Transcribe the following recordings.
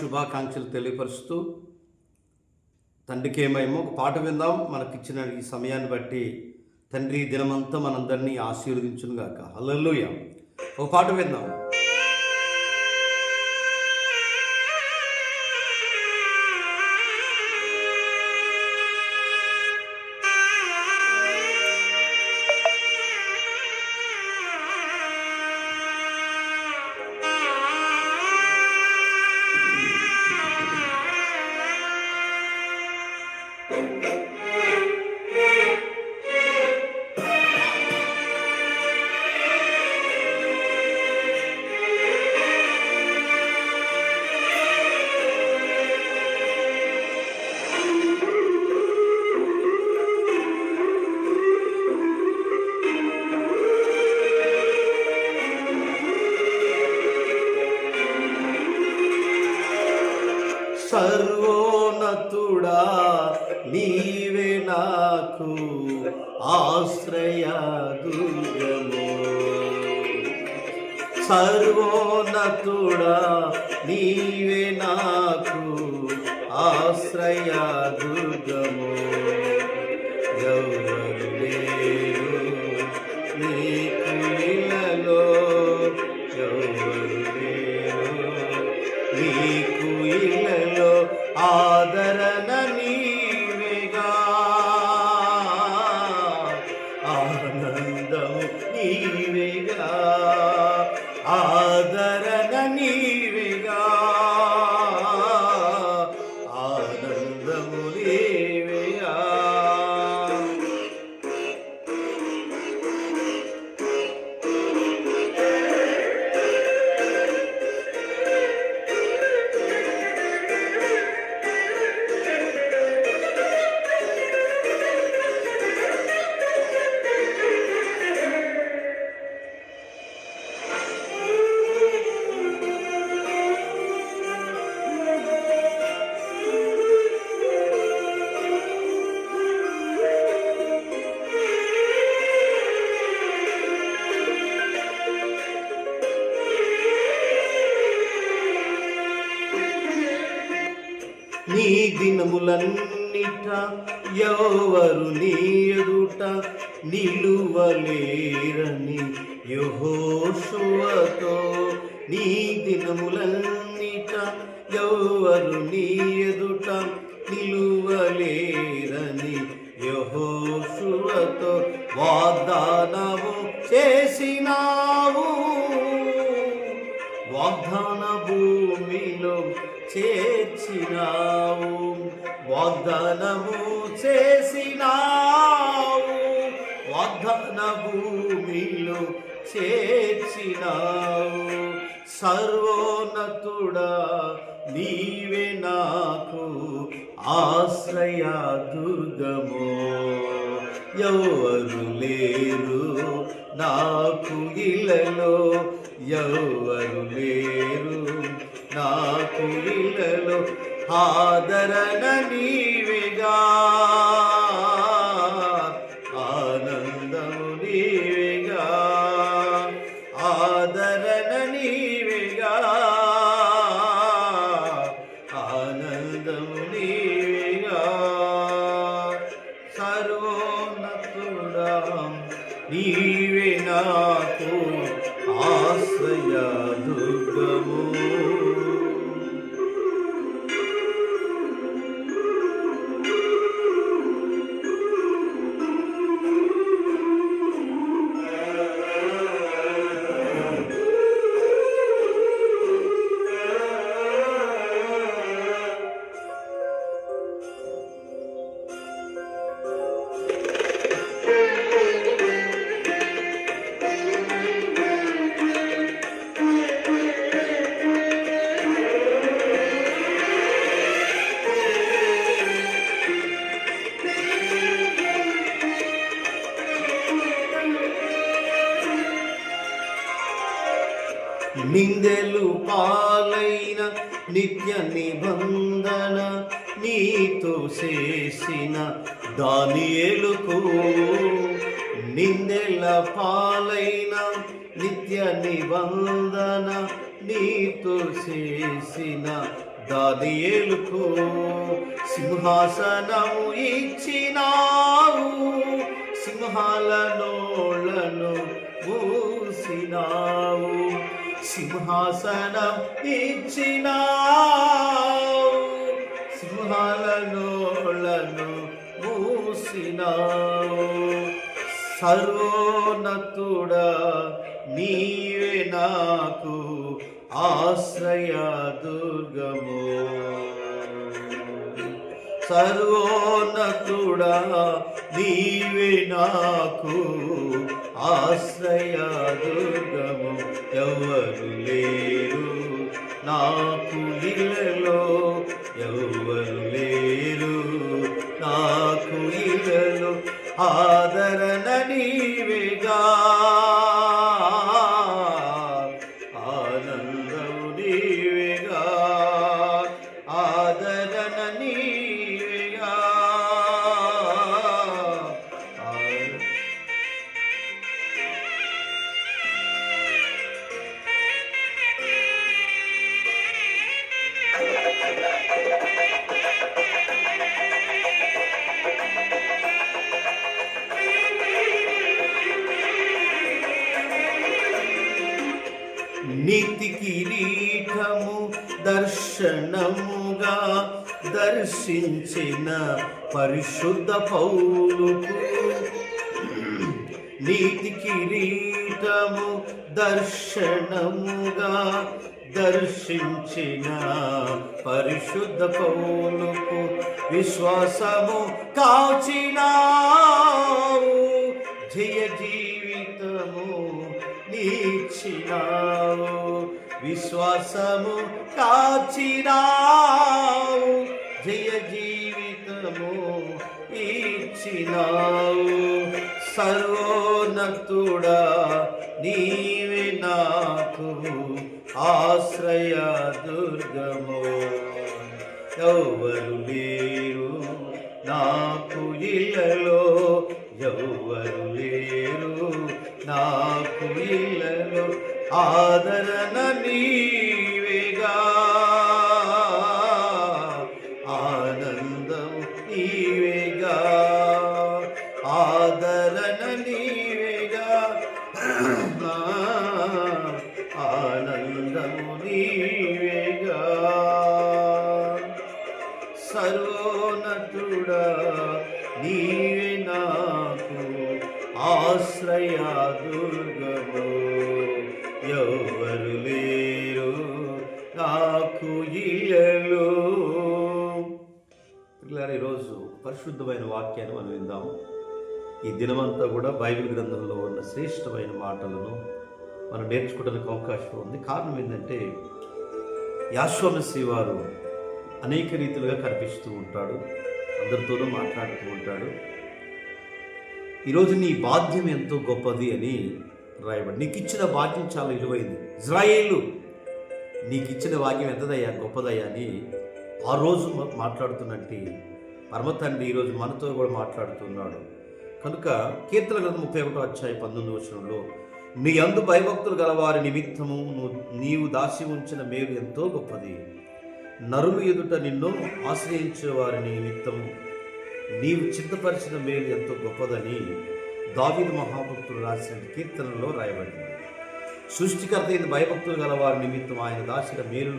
శుభాకాంక్షలు తెలియపరుస్తూ తండ్రికి ఏమేమో ఒక పాట విందాం. మనకిచ్చిన ఈ సమయాన్ని బట్టి తండ్రి దినమంతా మనందరినీ ఆశీర్వదించునుగాక. గాక ఒక పాట విందాం. సర్వోన్నతుడా నీవే నాకు ఆశ్రయదుర్గము సర్వోన్నతుడా నీవే నాకు ఆశ్రయదుర్గము ఎవరు లేరు నీకు దినములన్నిట ఎవరు నీయుట నిలువలేరని యహోశువతో నీ దినములన్నిట ఎవరు నీ నిలువ నా భూమిలో చేర్చినావు. సర్వోన్నతుడా నీవే నాకు ఆశ్రయ దుర్గమో. ఎవరు లేరు నాకు ఇలలో ఎవరు లేరు నాకు ఇలలో ఆదరణ నీ నిందెలు పాలైన నిత్య నిబంధన నీతో చేసిన దానియేలుకు నిందెల పాలైన నిత్య నిబంధన నీతో చేసిన దానియేలుకు సింహాసనము ఇచ్చినావు సింహాల నోళ్ళను పూసినావు సింహాసనం ఇచ్చినావు. సింహాల మూసిన మూసినావు నీవే నాకు ఆశ్రయ దుర్గము. సర్వోన్నతుడా నీవే నాకు ఆశ్రయదుర్గము ఎవరు లేరు? నాకు ఇలలో ఎవరు లేరు? నాకు ఇలలో ఆ దర్శనముగా దర్శించిన పరిశుద్ధ పౌలుకు నీతి కిరీటము దర్శనముగా దర్శించిన పరిశుద్ధ పౌలుకు విశ్వాసము కాచినావు జయ జీవితము నీచినావు. విశ్వాసము కాచినావు జయ జీవితము ఇచ్చినావు. సర్వోన్నతుడా నీవే నాకు ఆశ్రయ దుర్గము. ఎవరు లేరు నాకు ఇళ్ళలో ఎవరు లేరు నాకు ఇళ్ళలో ఆదరణ నీవేగా. ఆనందం నీవేగా. ఆదరణ నీవేగా. ఆనందము నీవేగా. సర్వోన్నతుడా నీవే నాకు ఆశ్రయ దుర్గము. ఎవరు లేరు? నాకు ఇయ్యలు ఈరోజు పరిశుద్ధమైన వాక్యాన్ని మనం విందాం. ఈ దినమంతా కూడా బైబిల్ గ్రంథంలో ఉన్న శ్రేష్టమైన మాటలను మనం నేర్చుకోవడానికి అవకాశం ఉంది. కారణం ఏంటంటే యాశ్వమశ్రీ వారు అనేక రీతిలుగా కనిపిస్తూ ఉంటాడు అందరితోనూ మాట్లాడుతూ ఉంటాడు. ఈరోజు నీ బాధ్యం ఎంతో గొప్పది అని రాయబడి నీకు ఇచ్చిన వాక్యం చాలా విలువైంది ఇజ్రాయేలు నీకు ఇచ్చిన వాక్యం ఎంతదయ్యా? గొప్పదయ్యా అని ఆ రోజు మాట్లాడుతున్నట్టు పరమ తండ్రి ఈరోజు మనతో కూడా మాట్లాడుతున్నాడు. కనుక కీర్తన గ్రంథం ముప్పై ఒకటో అధ్యాయ పంతొమ్మిది వచనంలో నీ అందు భయభక్తులు గలవారి నిమిత్తము నువ్వు నీవు దాసి ఉంచిన మేలు ఎంతో గొప్పది. నరులు ఎదుట నిన్ను ఆశ్రయించే వారి నిమిత్తము నీవు చింతపరిచిన మేలు ఎంతో గొప్పదని దావిద మహాభక్తులు రాసిన కీర్తనలో రాయబడింది. సృష్టికర్త అయిన భయభక్తులు గల వారి నిమిత్తం ఆయన దాచిన మేలు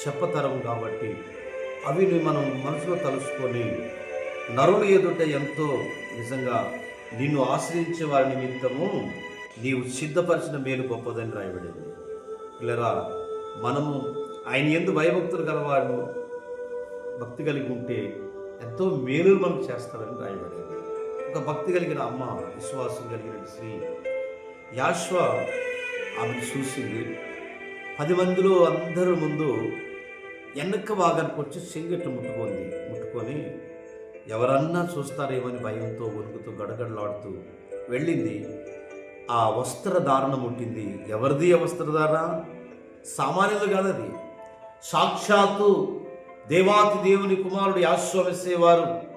చెప్పతరం కాబట్టి అవి మనం మనసులో తలుసుకొని నరులు ఎదుట ఎంతో నిజంగా నిన్ను ఆశ్రయించే వారి నిమిత్తము నీవు సిద్ధపరిచిన మేలు గొప్పదని రాయబడింది. పిల్లరా మనము ఆయన ఎందు భయభక్తులు గలవారు భక్తి కలిగి ఉంటే ఎంతో మేలు మనకు చేస్తారని రాయబడింది. ఒక భక్తి కలిగిన అమ్మ విశ్వాసం కలిగిన స్త్రీ యాశ్వ ఆమెను చూసింది పది మందిలో అందరి ముందు వెనక భాగానికి వచ్చి చెంగట్టు ముట్టుకుంది. ముట్టుకొని ఎవరన్నా చూస్తారేమని భయంతో వణుకుతూ గడగడలాడుతూ వెళ్ళింది. ఆ వస్త్రధారణ ముట్టింది. ఎవరిది ఆ వస్త్రధారణ? సామాన్యులు కాదు అది సాక్షాత్తు దేవాతి దేవుని కుమారుడు యాశ్వమేసేవారు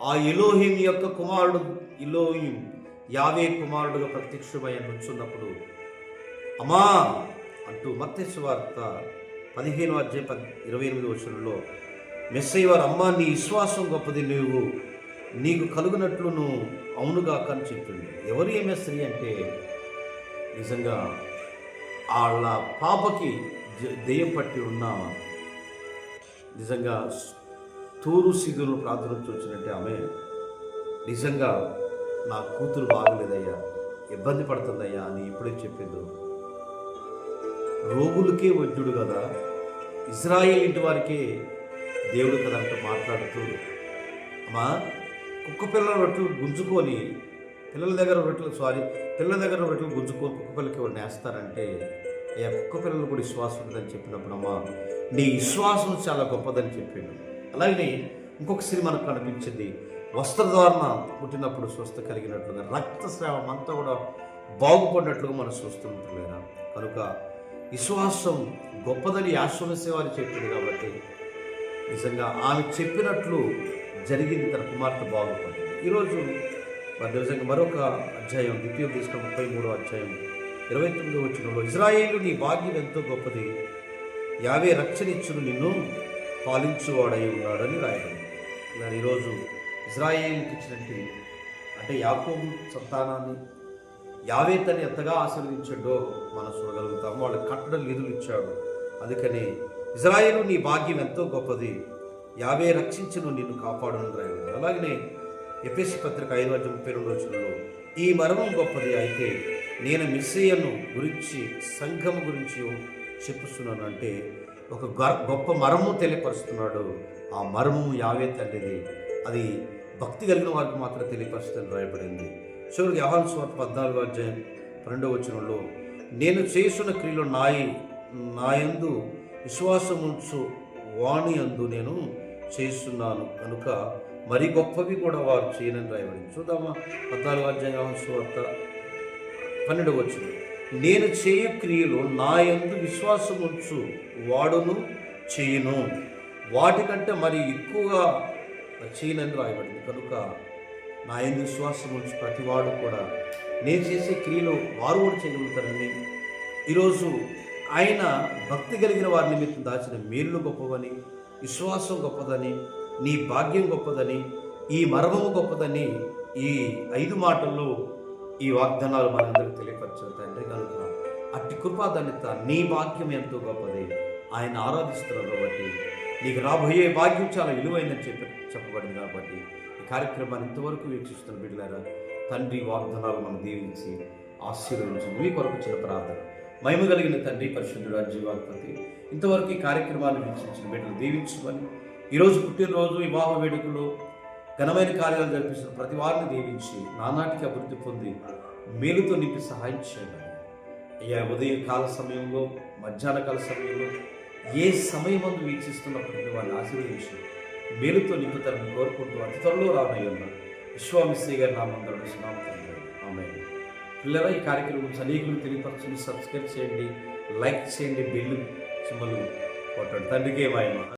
ఆ ఇలోహిం యొక్క కుమారుడు ఇలోహిం యావే కుమారుడుగా ప్రత్యక్షమై వచ్చున్నప్పుడు అమా అంటూ మత్స్య వార్త పదిహేను అధ్యాయ పద్ ఇరవై ఎనిమిది వచనంలో మెస్సయ్య వారు అమ్మా నీ విశ్వాసం గొప్పది నువ్వు నీకు కలుగునట్లు నువ్వు అవునుగా అని చెప్పింది. ఎవరు ఏమే స్త్రీ అంటే? నిజంగా వాళ్ళ పాపకి దెయ్యం పట్టి ఉన్న నిజంగా తూరు సిగురు ప్రార్థనతో వచ్చినట్టే ఆమె. నిజంగా నా కూతురు బాగలేదయ్యా. ఇబ్బంది పడుతుందయ్యా అని ఇప్పుడే చెప్పిందో. రోగులకే వైద్యుడు కదా. ఇజ్రాయేల్ ఇంటి వారికే దేవుడు కదా అంటూ మాట్లాడుతూ అమ్మా కుక్క పిల్లల రొట్టెలు గుంజుకొని పిల్లల దగ్గర రొట్టెలు సారీ పిల్లల దగ్గర రొట్టెలు గుంజుకొని కుక్క పిల్లకి ఎవరు నేస్తారంటే అయ్యా కుక్క పిల్లలు కూడా విశ్వాసం ఉందని చెప్పినప్పుడు అమ్మా నీ విశ్వాసం చాలా గొప్పదని చెప్పిండు. అలాగే ఇంకొక సిరి మనకు కనిపించింది వస్త్రధారణ పుట్టినప్పుడు స్వస్థ కలిగినట్లుగా రక్తస్రావం అంతా కూడా బాగుపడినట్లుగా మనం చూస్తుంటున్నారా కనుక విశ్వాసం గొప్పదని యాశ్వనసే చెప్పింది కాబట్టి నిజంగా ఆమె చెప్పినట్లు జరిగింది. తన కుమార్తె బాగుపడింది. ఈరోజు మరి నిజంగా మరొక అధ్యాయం ద్వితీయ తీసుకున్న ముప్పై మూడో అధ్యాయం ఇరవై తొమ్మిదో వచ్చినప్పుడు ఇజ్రాయేలు నీ భాగ్యం ఎంతో గొప్పది. యావే రక్షణ ఇచ్చును నిన్ను పాలించువాడై ఉన్నాడని రాయబడింది. మరి ఈరోజు ఇజ్రాయేల్కి ఇచ్చినట్టు అంటే యాకోబు సంతానాన్ని యావే తను ఎంతగా ఆశీర్వదించాడో మనం చూడగలుగుతాం. వాళ్ళు కట్టడం నిధులు ఇచ్చాడు. అందుకని ఇజ్రాయేలు నీ భాగ్యం ఎంతో గొప్పది. యావే రక్షించను నిన్ను కాపాడును రాయబడింది. అలాగనే ఎపిఎస్ పత్రిక ఐదు వందల ముప్పై రెండు రోజుల్లో ఈ మర్మం గొప్పది అయితే నేను మిస్సయ్యను గురించి సంఘం గురించి చెప్పుస్తున్నాను అంటే ఒక గొప్ప మరము తెలియపరుస్తున్నాడు. ఆ మరము యావే తండ్రిది. అది భక్తి కలిగిన వారికి మాత్రం తెలియపరుస్తుందని రాయబడింది చివరికి యహాన్ స్వార్థ పద్నాలుగు అధ్యాయం రెండవ వచనంలో నేను చేస్తున్న క్రియలు నాయి నాయందు విశ్వాసముంచు వాణి అందు నేను చేస్తున్నాను. కనుక మరి గొప్పవి కూడా వారు చేయనని రాయబడింది చూద్దామా? పద్నాలుగు అధ్యాయం యెహోవా స్వార్థ పన్నెండు వచ్చింది నేను చేయు క్రియలు నా ఎందు విశ్వాసం ఉంచు వాడును చేయును. వాటికంటే మరి ఎక్కువగా చేయనని రాయబడింది. కనుక నా యందు విశ్వాసం ఉంచు ప్రతివాడు కూడా నేను చేసే క్రియలు వారు కూడా చేయగలుగుతారని. ఈరోజు ఆయన భక్తి కలిగిన వారి నిమిత్తం దాచిన మేలు గొప్పవని విశ్వాసం గొప్పదని నీ భాగ్యం గొప్పదని ఈ మర్మము గొప్పదని ఈ ఐదు మాటల్లో ఈ వాగ్దానాలు మనందరికీ తెలియపరచారు తండ్రి కనుక అట్టి కృపాధన్యత నీ భాగ్యం ఎంతో గొప్పది. ఆయన ఆరాధిస్తున్నారు కాబట్టి నీకు రాబోయే భాగ్యం చాలా విలువైందని చెప్పి చెప్పబడింది కాబట్టి ఈ కార్యక్రమాన్ని ఇంతవరకు వీక్షిస్తున్న బిడ్డలారా తండ్రి వాగ్దానాలు మనం దీవించి ఆశీర్వదించి. మీ కొరకు చిన్న ప్రార్థన. మహిమ కలిగిన తండ్రి పరిశుద్ధుడు జీవాధిపతి ఇంతవరకు ఈ కార్యక్రమాన్ని వీక్షించిన బిడ్డలు దీవించమని ఈరోజు పుట్టినరోజు వివాహ వేడుకలు ఘనమైన కార్యాలు జరిపిస్తున్న ప్రతి వారిని దీవించి నానాటికి అభివృద్ధి పొంది మేలుతో నింపి సహాయం చేయాలి అయ్యా ఉదయం కాల సమయంలో మధ్యాహ్న కాల సమయంలో ఏ సమయం అందు వీక్షిస్తున్నప్పటికీ వారిని ఆశీర్వదించి మేలుతో నింపుతారని కోరుకుంటూ అతి త్వరలో రానయ్యున్న విశ్వామిశ్రీ గారి నామందరూ సునామతండి ఆమె పిల్లల ఈ కార్యక్రమం గురించి అనేకులు తెలియపరచండి సబ్స్క్రైబ్ చేయండి లైక్ చేయండి బిల్లు సింబల్ కొట్టండి. తండ్రికే ఏమాయమా